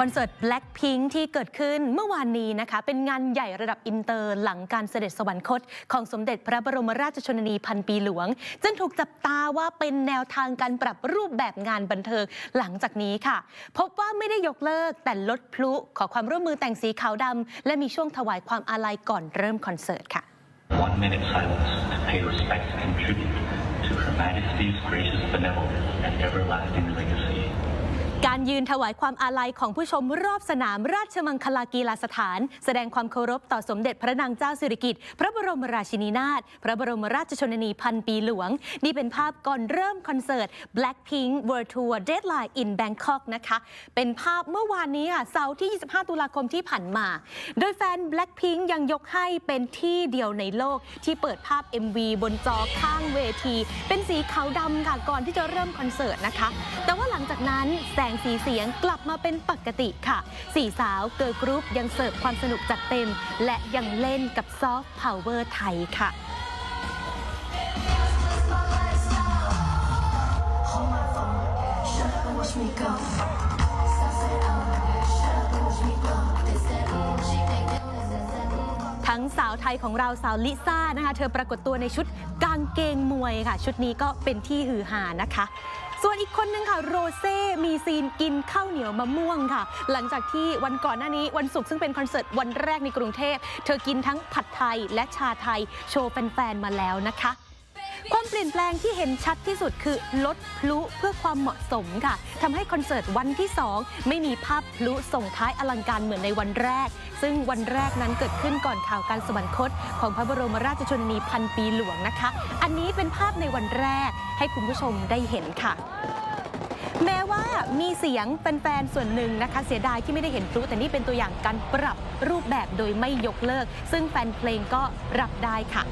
คอนเสิร์ต Blackpink ที่เกิดขึ้นเมื่อวานนี้นะคะ เป็นงานใหญ่ระดับอินเตอร์หลังการเสด็จสวรรคต ของสมเด็จพระบรมราชชนนีพันปีหลวง จึงถูกจับตาว่าเป็นแนวทางการปรับรูปแบบงานบันเทิงหลังจากนี้ค่ะ พบว่าไม่ได้ยกเลิกแต่ลดพลุขอความร่วมมือแต่งสีขาวดำและมีช่วงถวายความอาลัยก่อนเริ่มคอนเสิร์ตค่ะ One minute silence to pay respect and tribute to Her Majesty's gracious benevolence and everlasting legacy. การยืนถวายความอาลัยของผู้ชมรอบสนามราชมังคลากีฬาสถาน แสดงความเคารพต่อสมเด็จพระนางเจ้าสิริกิติ์พระบรมราชินีนาถพระบรมราชชนนีพันปีหลวง นี่เป็นภาพก่อนเริ่มคอนเสิร์ต Blackpink World Tour Deadline in Bangkok นะคะ เป็นภาพเมื่อวานนี้ค่ะเสาร์ที่ 25 ตุลาคมที่ผ่านมา โดยแฟน Blackpink ยังยกให้เป็นที่เดียวในโลกที่เปิดภาพ MV บนจอข้างเวที เป็นสีขาวดำค่ะก่อนที่จะเริ่มคอนเสิร์ตนะคะ แต่ว่าหลังจากนั้นแสงสีเสียงกลับมาเป็นปกติค่ะ สี่สาวเกิร์กรุ๊ปยังเสิร์ฟความสนุกจัดเต็ม และยังเล่นกับซอฟต์พาวเวอร์ไทยค่ะทั้งสาวไทยของเราสาวลิซ่านะคะ เธอปรากฏตัวในชุดกางเกงมวยค่ะ ชุดนี้ก็เป็นที่ฮือฮานะคะ ส่วนอีกคนนึงค่ะโรเซ่มีซีนกินข้าวเหนียวมะม่วงค่ะ หลังจากที่วันก่อนหน้านี้วันศุกร์ซึ่งเป็นคอนเสิร์ตวันแรกในกรุงเทพ เธอกินทั้งผัดไทยและชาไทยโชว์แฟนๆมาแล้วนะคะ ความเปลี่ยนแปลงที่เห็นชัดที่สุดคือลดพลุเพื่อความเหมาะสมค่ะทำให้คอนเสิร์ตวันที่ 2 ไม่มีภาพพลุส่งท้ายอลังการเหมือนในวันแรก ซึ่งวันแรกนั้นเกิดขึ้นก่อนข่าวการสวรรคต ของพระบรมราชชนนีพันปีหลวงนะคะ อันนี้เป็นภาพในวันแรกให้คุณผู้ชมได้เห็นค่ะแม้ว่ามีเสียงแฟนๆ ส่วนหนึ่งนะคะ เสียดายที่ไม่ได้เห็นพลุแต่นี่เป็นตัวอย่างการปรับรูปแบบโดยไม่ยกเลิก ซึ่งแฟนเพลงก็รับได้ค่ะ